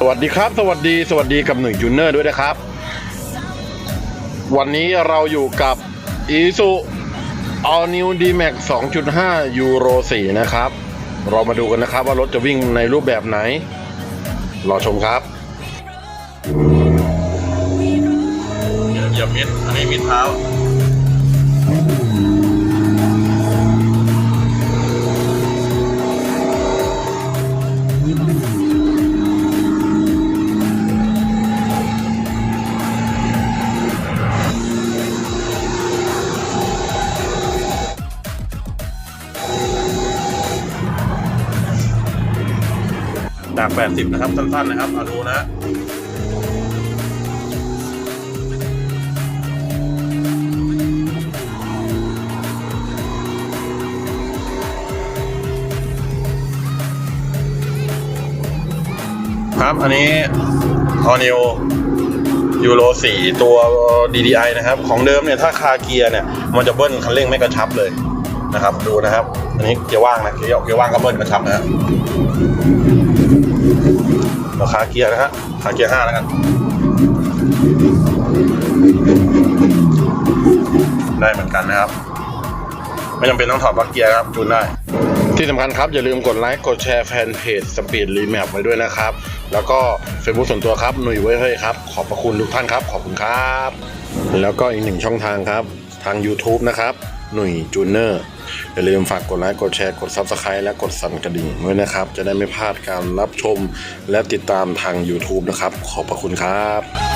สวัสดีครับ สวัสดีสวัสดีกับหนึ่งจูเนอร์ด้วยนะครับ วันนี้เราอยู่กับอีซู All New D-Max 2.5 Euro 4นะครับ เรามาดูกันนะครับว่ารถจะวิ่งในรูปแบบไหน รอชมครับเหยียบมิดอันนี้มิดเท้า จาก 80 นะครับ สั้น ๆ นะครับมาดูนะครับอันนี้ออนิวยูโร4ตัว DDI นะครับ ของเดิมเนี่ย ถ้าคาเกียร์เนี่ย มันจะเบิ้ลคันเร่งไม่กระชับเลยนะครับ ดูนะครับ อันนี้เกียร์ว่างนะ เกียร์เกียร์ว่างก็เบิ้ลกระชับนะฮะ ราคาเกียร์นะฮะขาเกียร์ห้าแล้วกัน ได้เหมือนกันนะครับ ไม่จำเป็นต้องถอดปลั๊กเกียร์ครับจูนได้ ที่สำคัญครับ อย่าลืมกดไลค์ กดแชร์แฟนเพจ Speed Remap ไว้ด้วยนะครับ แล้วก็เฟซบุ๊กส่วนตัวครับ หนุ่ยไว้เฮ้ยครับ ขอบพระคุณทุกท่านครับ ขอบคุณครับ แล้วก็อีกหนึ่งช่องทางครับ ทาง YouTube นะครับ หนุ่ยจูเนอร์อย่าลืมฝากกดไลค์กดแชร์กด Subscribe และกดสั่นกระดิ่งด้วยนะครับ จะได้ไม่พลาดการรับชมและติดตามทาง YouTube นะครับ ขอบพระคุณครับ